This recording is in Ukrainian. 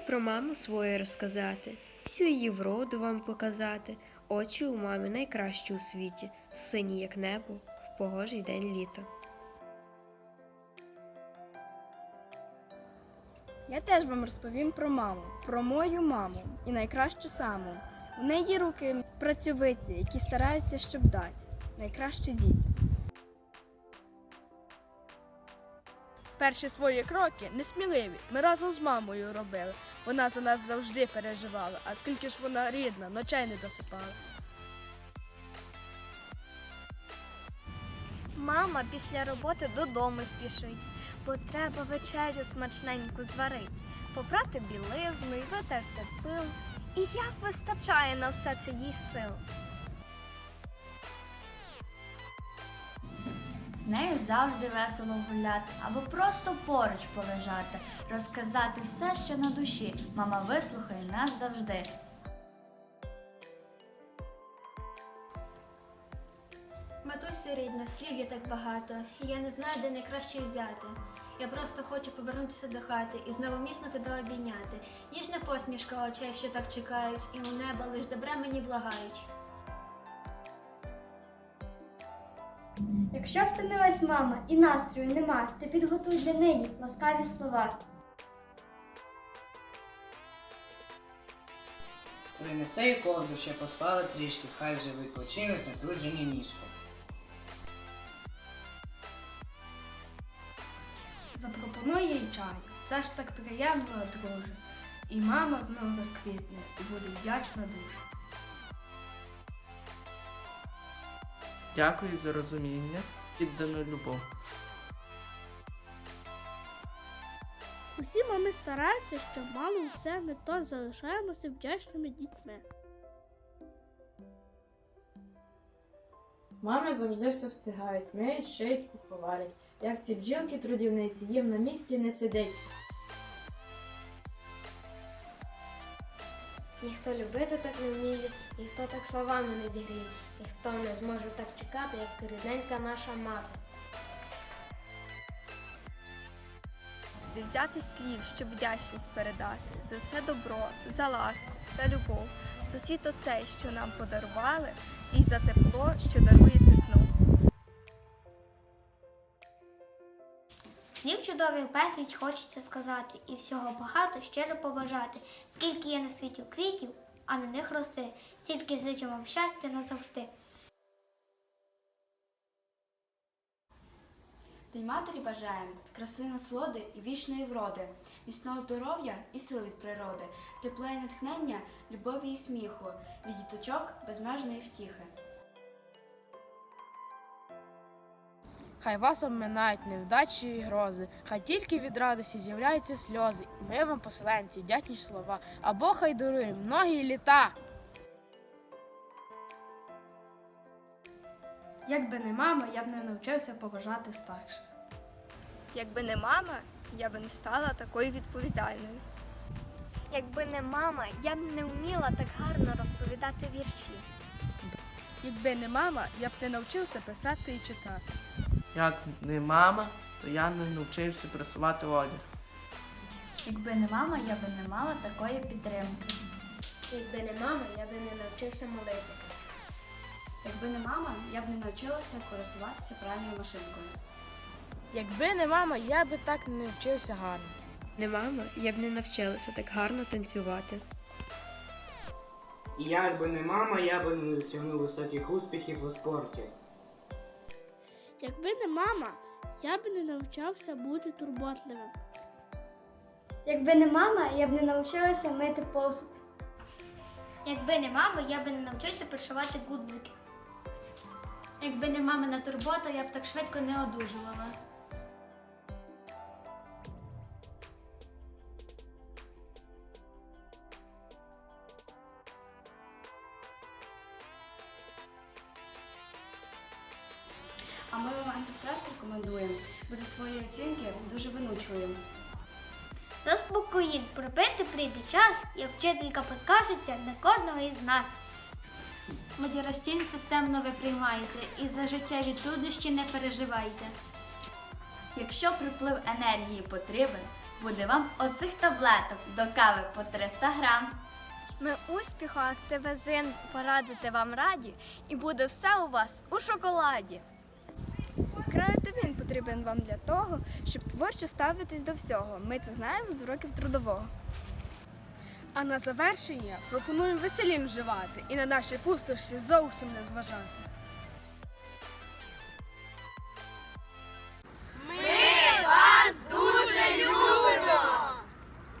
Про маму свою розказати, всю її вроду вам показати. Очі у мами найкращі у світі, сині, як небо, в погожий день літа. Я теж вам розповім про маму, про мою маму і найкращу саму. У неї руки працьовиті, які стараються, щоб дати найкраще дітям. Перші свої кроки несміливі. Ми разом з мамою робили. Вона за нас завжди переживала, а скільки ж вона рідна, ночей не досипала. Мама після роботи додому спішить, бо треба вечерю смачненьку зварить, попрати білизну і витерти пил. І як вистачає на все це їй сил. Нею завжди весело гуляти або просто поруч полежати, розказати все, що на душі. Мама вислухає нас завжди. Матусю рідна, слів є так багато, і я не знаю, де найкраще взяти. Я просто хочу повернутися до хати і знову міцно тебе обійняти. Ніжна посмішка очей, що так чекають, і у неба лиш добре мені благають. Якщо втомилась мама і настрою нема, ти підготуй для неї ласкаві слова. Принесе їй ковдру, ще поспала трішки, хай вже відпочинуть натруджені ніжки. Запропонує їй чай. Це ж так приємно, друже. І мама знову розквітне і буде вдячна дуже. Дякую за розуміння, віддану любов. Усі мами стараються, щоб мали усе, ми то залишаємося вдячними дітьми. Мами завжди все встигають, миють, шиють, кухо варять. Як ці бджілки трудівниці, їм на місці не сидиться. Ніхто любити так не вміє, ніхто так словами не зігріє, ніхто не зможе так чекати, як рідненька наша мати. Де взяти слів, щоб вдячність передати за все добро, за ласку, за любов, за світ оцей, що нам подарували, і за тепло, що даруєте знов. Чудових безліч хочеться сказати, і всього багато щиро побажати. Скільки є на світі квітів, а на них роси, стільки ж зичу вам щастя назавжди. День матері бажаємо краси насолоди і вічної вроди, міцного здоров'я і сил від природи, тепла і натхнення, любові і сміху, від діточок безмежної втіхи. Хай вас обминають невдачі і грози, хай тільки від радості з'являються сльози. Ми вам, поселенці, вдячні слова, а Бог хай дарує многі літа. Якби не мама, я б не навчився поважати старших. Якби не мама, я би не стала такою відповідальною. Якби не мама, я б не вміла так гарно розповідати вірші. Якби не мама, я б не навчився писати і читати. Як не мама, то я не навчився прасувати одяг. Якби не мама, я би не мала такої підтримки. Якби не мама, я би не навчився молитися. Якби не мама, я б не навчилася користуватися пральною машинкою. Якби не мама, я би так не вчився гарно. Не мама, я б не навчилася так гарно танцювати. І якби не мама, я би не досягнув високих успіхів у спорті. Якби не мама, я б не навчався бути турботливим. Якби не мама, я б не навчилася мити посуд. Якби не мама, я би не навчився пришивати гудзики. Якби не мамина турбота, я б так швидко не одужувала. А ми вам антистрес рекомендуємо, бо за свої оцінки дуже винучуємо. Заспокоїть, пробити прийде час, як вчителька поскаржиться на кожного із нас. Модіростін системно ви приймаєте і за життєві труднощі не переживайте. Якщо приплив енергії потрібен, Буде вам оцих таблеток до кави по 300 грам. Ми успіху, активізин порадити вам раді, і буде все у вас у шоколаді. Потрібен вам для того, щоб творчо ставитись до всього. Ми це знаємо з уроків трудового. А на завершення пропонуємо веселін вживати і на наші пустощі зовсім не зважати.